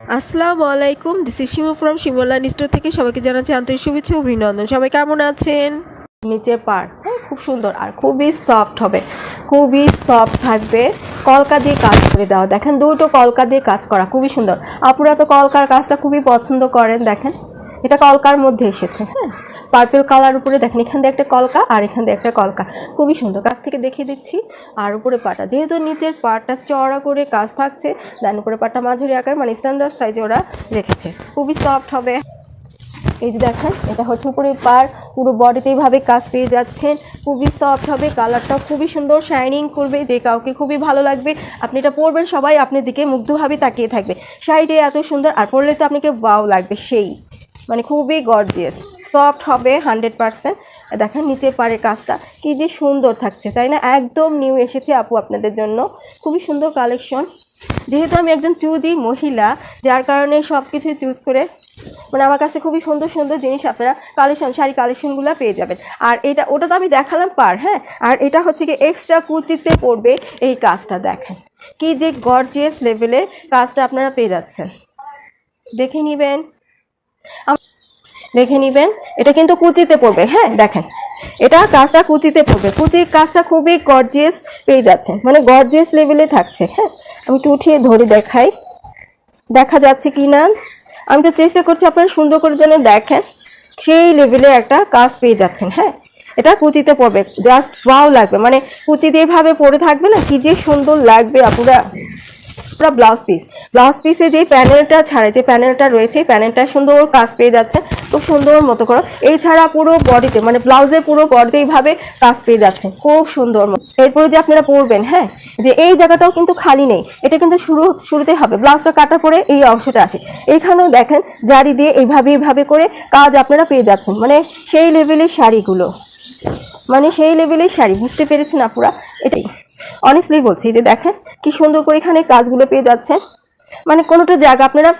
আসসালামু আলাইকুম this is Shimu from Shimla store থেকে সবাইকে জানাচ্ছি আন্তরিক শুভেচ্ছা অভিনন্দন। সবাই কেমন আছেন? নিচে পার হ্যাঁ খুব সুন্দর আর খুবই সফট হবে। খুবই সফট থাকবে। কলকা দিয়ে কাজ করে দেওয়া। দেখেন, দুটো কলকা দিয়ে কাজ করা, খুবই সুন্দর। আপুরা তো কলকার কাজটা খুবই পছন্দ করেন, দেখেন। এটা কলকার মধ্যে এসেছে হ্যাঁ? পার্পেল কালার উপরে দেখেন, এখান দিয়ে একটা কলকা আর এখান দিয়ে একটা কলকা। খুবই সুন্দর, কাছ থেকে দেখিয়ে দিচ্ছি। আর উপরে পাটা, যেহেতু নিচের পাটটা চড়া করে কাজ থাকছে দেন উপরে পাটটা মাঝারি আকার মানে স্ট্যান্ডার্ড সাইজে ওরা রেখেছে। খুবই সফট হবে। এই যে দেখেন, এটা হচ্ছে উপরে পার পুরো বডিতে এইভাবে কাজ পেয়ে যাচ্ছেন। খুবই সফট হবে কালারটাও খুবই সুন্দর শাইনিং করবে, যে কাউকে খুবই ভালো লাগবে। আপনি এটা পরবেন সবাই, আপনার দিকে মুগ্ধভাবে তাকিয়ে থাকবে। শাড়িটা এত সুন্দর, আর পরলে তো আপনাকে ওয়াও লাগবে, সেই। মানে খুবই গর্জিয়াস সফট হবে হান্ড্রেড পারসেন্ট দেখেন নিচের পাড়ের কাজটা কি যে সুন্দর থাকছে, তাই না? একদম নিউ এসেছে আপু আপনাদের জন্য। খুবই সুন্দর কালেকশন যেহেতু আমি একজন চুজি মহিলা, যার কারণে সব কিছু চুজ করে মানে আমার কাছে খুবই সুন্দর সুন্দর জিনিস আপনারা কালেকশন শাড়ি কালেকশনগুলো পেয়ে যাবেন। আর এটা, ওটা তো আমি দেখালাম পার হ্যাঁ? আর এটা হচ্ছে কি এক্সট্রা কুচিতে পড়বে এই কাজটা, দেখেন। কি যে গর্জিয়াস লেভেলের কাজটা আপনারা পেয়ে যাচ্ছেন। দেখে নেবেন। দেখে নেবেন, এটা কিন্তু কুচিতে পড়বে হ্যাঁ দেখেন। এটা কাজটা কুচিতে পড়বে। কুচির কাজটা খুবই গর্জিয়াস পেয়ে যাচ্ছেন মানে গর্জিয়াস লেভেলে থাকছে হ্যাঁ। আমি একটু উঠিয়ে ধরে দেখাই। দেখা যাচ্ছে কি না? আমি তো চেষ্টা করছি আপনারা সুন্দর করে যেন দেখেন, সেই লেভেলে একটা কাজ পেয়ে যাচ্ছেন হ্যাঁ। এটা কুচিতে পড়বে জাস্ট ওয়াও লাগবে মানে কুচি যেভাবে পরে থাকবে না, কি যে সুন্দর লাগবে আপনারা পুরো ব্লাউজ পিস ব্লাউজ পিসে যে প্যানেলটা ছাড়ে যে প্যানেলটা রয়েছে প্যানেলটা সুন্দর কাজ পেয়ে যাচ্ছে, খুব সুন্দর মতো করে। এছাড়া পুরো বডিতে মানে ব্লাউজের পুরো বডিতে এইভাবে কাজ পেয়ে যাচ্ছে, খুব সুন্দর মতো। এরপরে যে আপনারা পরবেন হ্যাঁ যে এই জায়গাটাও কিন্তু খালি নেই, এটা কিন্তু শুরু, শুরুতে হবে ব্লাউজটা কাটার পরে এই অংশটা আসে। এখানেও দেখেন, জারি দিয়ে এইভাবে এইভাবে করে কাজ আপনারা পেয়ে যাচ্ছেন মানে সেই লেভেলের শাড়িগুলো। মানে সেই লেভেলের শাড়ি, বুঝতে পেরেছেন আপুরা? এটাই। অনেস্টলি বলছি যে দেখেন, কি সুন্দর করে এখানে কাজগুলো পেয়ে যাচ্ছেন। মানে কোনোটা জায়গা আপনারা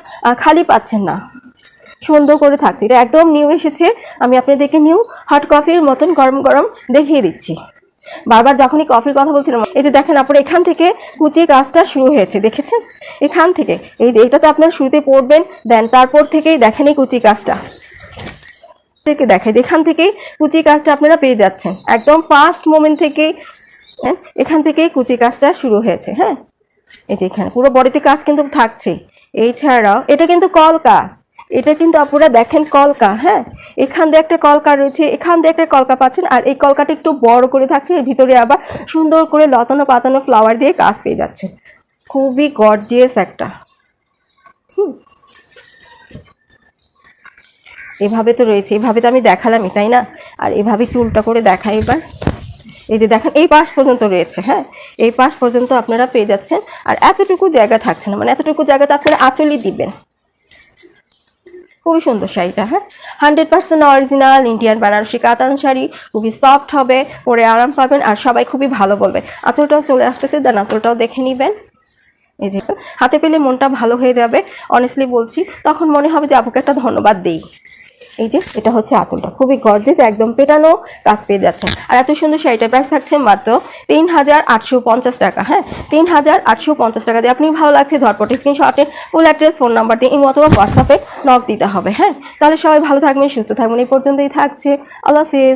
খালি পাচ্ছেন না। সুন্দর করে থাকছে। এটা একদম নিউ এসেছে। আমি আপনাদেরকে নিউ হট কফির মতন গরম গরম দেখিয়ে দিচ্ছি। বারবার যখনই কফির কথা বলছিলাম এই যে দেখেন আপনার এখান থেকে কুচি কাজটা শুরু হয়েছে দেখেছেন? এখান থেকে এই যে এটা তো আপনার শুরুতে পড়বেন দেন তারপর থেকেই দেখেন এই কুচি কাজটা। থেকে দেখে যেখান থেকেই কুচি কাজটা আপনারা পেয়ে যাচ্ছেন। একদম ফার্স্ট মোমেন্ট হ্যাঁ, এখান থেকেই কুচি কাজটা শুরু হয়েছে হ্যাঁ? এই যে এখানে। পুরো বডিতে কাজ কিন্তু থাকছে। এছাড়াও, এটা কিন্তু কলকা। এটা কিন্তু আপনারা দেখেন কলকা হ্যাঁ? এখান দিয়ে একটা কলকা রয়েছে, এখান দিয়ে একটা কলকা পাচ্ছেন, আর এই কলকাটা একটু বড় করে থাকছে, এর ভিতরে আবার সুন্দর করে লতানো পাতানো ফ্লাওয়ার দিয়ে কাজ পেয়ে যাচ্ছে। খুবই গর্জিয়াস একটা। হুম। এভাবে তো রয়েছে, এভাবে তো আমি দেখালামই, তাই না? আর এভাবে টুলটা করে দেখাই এবার। এই যে দেখেন, এই পাশ পর্যন্ত রয়েছে হ্যাঁ? এই পাশ পর্যন্ত আপনারা পেয়ে যাচ্ছেন। আর এতটুকু জায়গা থাকছে না মানে এতটুকু জায়গাতে আপনারা আঁচলই দিবেন। খুবই সুন্দর শাড়িটা হ্যাঁ? Hundred percent original, Indian, Banarasi, কাতান শাড়ি, খুবই সফট হবে, পরে আরাম পাবেন, আর সবাই খুবই ভালো বলবে। আঁচলটাও চলে আসতেছে, দেন আঁচলটাও দেখে নেবেন। এই যে, হাতে পেলে মনটা ভালো হয়ে যাবে অনেস্টলি বলছি, তখন মনে হবে যে আপুকে একটা ধন্যবাদ দেই। এই যে, এটা হচ্ছে আঁচলটা। খুবই গর্জেস একদম পেটানো কাজ পেয়ে যাচ্ছে আর এত সুন্দর শাড়িটার প্রাইস থাকছে মাত্র তিন হাজার আটশো পঞ্চাশ টাকা হ্যাঁ? তিন হাজার আটশো পঞ্চাশ টাকা দিয়ে আপনি ভালো লাগছে, ঝটপট স্ক্রিনশটে ফুল অ্যাড্রেস ফোন নাম্বার দিয়ে ইমো অথবা হোয়াটসঅ্যাপে নক দিতে হবে হ্যাঁ? তাহলে সবাই ভালো থাকবেন, সুস্থ থাকবেন, এই পর্যন্তই থাকছে। আল্লাহ